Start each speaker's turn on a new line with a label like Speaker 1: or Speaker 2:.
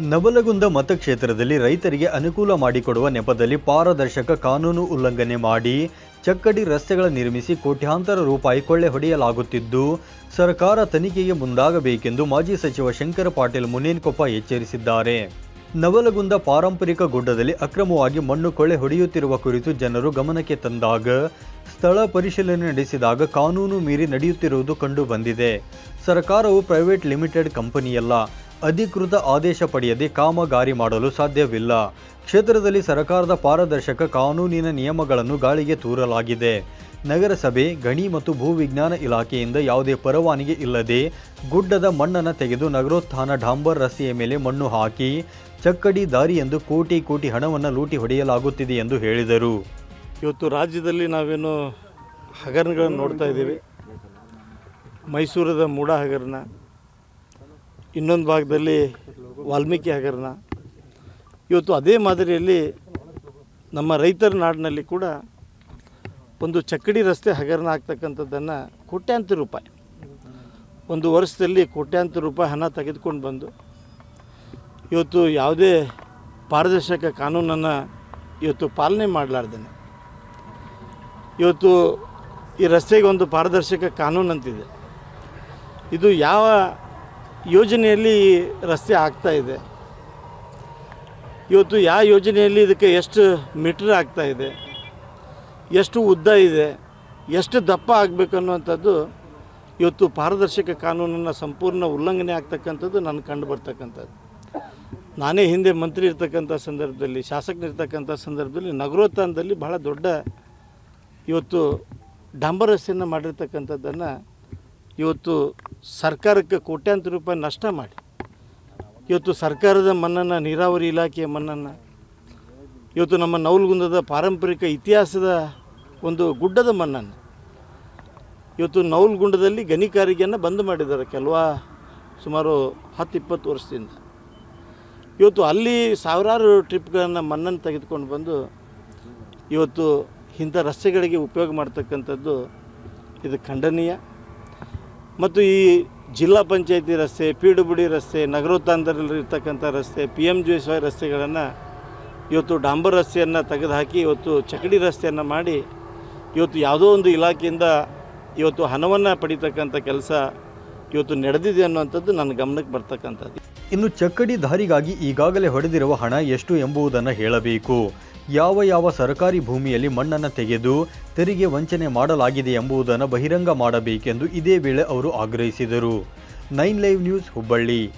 Speaker 1: ನವಲಗುಂದ ಮತಕ್ಷೇತ್ರದಲ್ಲಿ ರೈತರಿಗೆ ಅನುಕೂಲ ಮಾಡಿಕೊಡುವ ನೆಪದಲ್ಲಿ ಪಾರದರ್ಶಕ ಕಾನೂನು ಉಲ್ಲಂಘನೆ ಮಾಡಿ ಚಕ್ಕಡಿ ರಸ್ತೆಗಳ ನಿರ್ಮಿಸಿ ಕೋಟ್ಯಾಂತರ ರೂಪಾಯಿ ಕೊಳ್ಳೆ ಹೊಡೆಯಲಾಗುತ್ತಿದ್ದು, ಸರ್ಕಾರ ತನಿಖೆಗೆ ಮುಂದಾಗಬೇಕೆಂದು ಮಾಜಿ ಸಚಿವ ಶಂಕರ ಪಾಟೀಲ್ ಮುನೇನ್ಕೊಪ್ಪ ಎಚ್ಚರಿಸಿದ್ದಾರೆ. ನವಲಗುಂದ ಪಾರಂಪರಿಕ ಗುಡ್ಡದಲ್ಲಿ ಅಕ್ರಮವಾಗಿ ಮಣ್ಣು ಕೊಳ್ಳೆ ಹೊಡೆಯುತ್ತಿರುವ ಕುರಿತು ಜನರು ಗಮನಕ್ಕೆ ತಂದಾಗ ಸ್ಥಳ ಪರಿಶೀಲನೆ ನಡೆಸಿದಾಗ ಕಾನೂನು ಮೀರಿ ನಡೆಯುತ್ತಿರುವುದು ಕಂಡು ಬಂದಿದೆ ಸರ್ಕಾರವು ಪ್ರೈವೇಟ್ ಲಿಮಿಟೆಡ್ ಕಂಪನಿಯಲ್ಲ, ಅಧಿಕೃತ ಆದೇಶ ಪಡೆಯದೆ ಕಾಮಗಾರಿ ಮಾಡಲು ಸಾಧ್ಯವಿಲ್ಲ. ಕ್ಷೇತ್ರದಲ್ಲಿ ಸರ್ಕಾರದ ಪಾರದರ್ಶಕ ಕಾನೂನಿನ ನಿಯಮಗಳನ್ನು ಗಾಳಿಗೆ ತೂರಲಾಗಿದೆ. ನಗರಸಭೆ, ಗಣಿ ಮತ್ತು ಭೂವಿಜ್ಞಾನ ಇಲಾಖೆಯಿಂದ ಯಾವುದೇ ಪರವಾನಗಿ ಇಲ್ಲದೆ ಗುಡ್ಡದ ಮಣ್ಣನ್ನು ತೆಗೆದು ನಗರೋತ್ಥಾನ ಡಾಂಬರ್ ರಸ್ತೆಯ ಮೇಲೆ ಮಣ್ಣು ಹಾಕಿ, ಚಕ್ಕಡಿ ದಾರಿ ಎಂದು ಕೋಟಿ ಕೋಟಿ ಹಣವನ್ನು ಲೂಟಿ ಹೊಡೆಯಲಾಗುತ್ತಿದೆ ಎಂದು ಹೇಳಿದರು.
Speaker 2: ಇವತ್ತು ರಾಜ್ಯದಲ್ಲಿ ನಾವೇನು ಹಗರಣಗಳನ್ನು ನೋಡ್ತಾ ಇದ್ದೀವಿ. ಮೈಸೂರದ ಮೂಡ ಹಗರಣ ಇನ್ನೊಂದು ಭಾಗದಲ್ಲಿ ವಾಲ್ಮೀಕಿ ಹಗರಣ ಇವತ್ತು ಅದೇ ಮಾದರಿಯಲ್ಲಿ ನಮ್ಮ ರೈತರ ನಾಡಿನಲ್ಲಿ ಕೂಡ ಒಂದು ಚಕ್ಕಡಿ ರಸ್ತೆ ಹಗರಣ ಆಗ್ತಕ್ಕಂಥದ್ದನ್ನು ಕೋಟ್ಯಾಂತರ ರೂಪಾಯಿ. ಒಂದು ವರ್ಷದಲ್ಲಿ ಕೋಟ್ಯಾಂತರ ರೂಪಾಯಿ ಹಣ ತೆಗೆದುಕೊಂಡು ಬಂದು, ಇವತ್ತು ಯಾವುದೇ ಪಾರದರ್ಶಕ ಕಾನೂನನ್ನು ಇವತ್ತು ಪಾಲನೆ ಮಾಡಲಾರ್ದೇನೆ. ಇವತ್ತು ಈ ರಸ್ತೆಗೆ ಒಂದು ಪಾರದರ್ಶಕ ಕಾನೂನು ಅಂತಿದೆ. ಇದು ಯಾವ ಯೋಜನೆಯಲ್ಲಿ ಈ ರಸ್ತೆ ಆಗ್ತಾ ಇದೆ? ಇವತ್ತು ಯಾವ ಯೋಜನೆಯಲ್ಲಿ ಇದಕ್ಕೆ ಎಷ್ಟು ಮೀಟರ್ ಆಗ್ತಾ ಇದೆ? ಎಷ್ಟು ಉದ್ದ ಇದೆ? ಎಷ್ಟು ದಪ್ಪ ಆಗಬೇಕು ಅನ್ನುವಂಥದ್ದು ಇವತ್ತು ಪಾರದರ್ಶಕ ಕಾನೂನನ್ನು ಸಂಪೂರ್ಣ ಉಲ್ಲಂಘನೆ ಆಗ್ತಕ್ಕಂಥದ್ದು ನಾನು ಕಂಡು ಬರ್ತಕ್ಕಂಥದ್ದು. ನಾನೇ ಹಿಂದೆ ಮಂತ್ರಿ ಇರ್ತಕ್ಕಂಥ ಸಂದರ್ಭದಲ್ಲಿ, ಶಾಸಕನಿರ್ತಕ್ಕಂಥ ಸಂದರ್ಭದಲ್ಲಿ ನಗರೋತ್ಥಾನದಲ್ಲಿ ಬಹಳ ದೊಡ್ಡ ಇವತ್ತು ಡಾಂಬರಸ್ಸನ್ನು ಮಾಡಿರ್ತಕ್ಕಂಥದ್ದನ್ನು ಇವತ್ತು ಸರ್ಕಾರಕ್ಕೆ ಕೋಟ್ಯಾಂತರ ರೂಪಾಯಿ ನಷ್ಟ ಮಾಡಿ. ಇವತ್ತು ಸರ್ಕಾರದ ಮನ್ನನ್ನು, ನೀರಾವರಿ ಇಲಾಖೆಯ ಮನ್ನನ್ನು, ಇವತ್ತು ನಮ್ಮ ನವಲ್ಗುಂದದ ಪಾರಂಪರಿಕ ಇತಿಹಾಸದ ಒಂದು ಗುಡ್ಡದ ಮನ್ನನ್ನು, ಇವತ್ತು ನೌಲ್ಗುಂಡದಲ್ಲಿ ಗಣಿಗಾರಿಕೆಯನ್ನು ಬಂದ್ ಮಾಡಿದ್ದಾರೆ ಕೆಲವ, ಸುಮಾರು ಹತ್ತು ಇಪ್ಪತ್ತು ವರ್ಷದಿಂದ. ಇವತ್ತು ಅಲ್ಲಿ ಸಾವಿರಾರು ಟ್ರಿಪ್ಗಳನ್ನು ಮನ್ನನ್ನು ತೆಗೆದುಕೊಂಡು ಬಂದು, ಇವತ್ತು ಇಂಥ ರಸ್ತೆಗಳಿಗೆ ಉಪಯೋಗ ಮಾಡ್ತಕ್ಕಂಥದ್ದು ಇದು ಖಂಡನೀಯ. ಮತ್ತು ಈ ಜಿಲ್ಲಾ ಪಂಚಾಯತಿ ರಸ್ತೆ ಪಿ ಡಿ ರಸ್ತೆ ನಗರೋತ್ಥಾನದಲ್ಲಿ ಇರ್ತಕ್ಕಂಥ ರಸ್ತೆ, ಪಿ ಎಂ ಜಿ ಎಸ್ ರಸ್ತೆಗಳನ್ನು ಇವತ್ತು ಡಾಂಬರ್ ರಸ್ತೆಯನ್ನು ತೆಗೆದುಹಾಕಿ ಇವತ್ತು ಚಕಡಿ ರಸ್ತೆಯನ್ನು ಮಾಡಿ ಇವತ್ತು ಯಾವುದೋ ಒಂದು ಇಲಾಖೆಯಿಂದ ಇವತ್ತು ಹಣವನ್ನು ಪಡಿತಕ್ಕಂಥ ಕೆಲಸ ಇವತ್ತು ನಡೆದಿದೆ ಅನ್ನುವಂಥದ್ದು ನನ್ನ ಗಮನಕ್ಕೆ ಬರ್ತಕ್ಕಂಥದ್ದು.
Speaker 1: ಇನ್ನು ಚಕ್ಕಡಿ ದಾರಿಗಾಗಿ ಈಗಾಗಲೇ ಹೊಡೆದಿರುವ ಹಣ ಎಷ್ಟು ಎಂಬುದನ್ನು ಹೇಳಬೇಕು. ಯಾವ ಯಾವ ಸರ್ಕಾರಿ ಭೂಮಿಯಲ್ಲಿ ಮಣ್ಣನ್ನು ತೆಗೆದು ತೆರಿಗೆ ವಂಚನೆ ಮಾಡಲಾಗಿದೆ ಎಂಬುದನ್ನು ಬಹಿರಂಗ ಮಾಡಬೇಕೆಂದು ಇದೇ ವೇಳೆ ಅವರು ಆಗ್ರಹಿಸಿದರು. Nine live news Hubballi.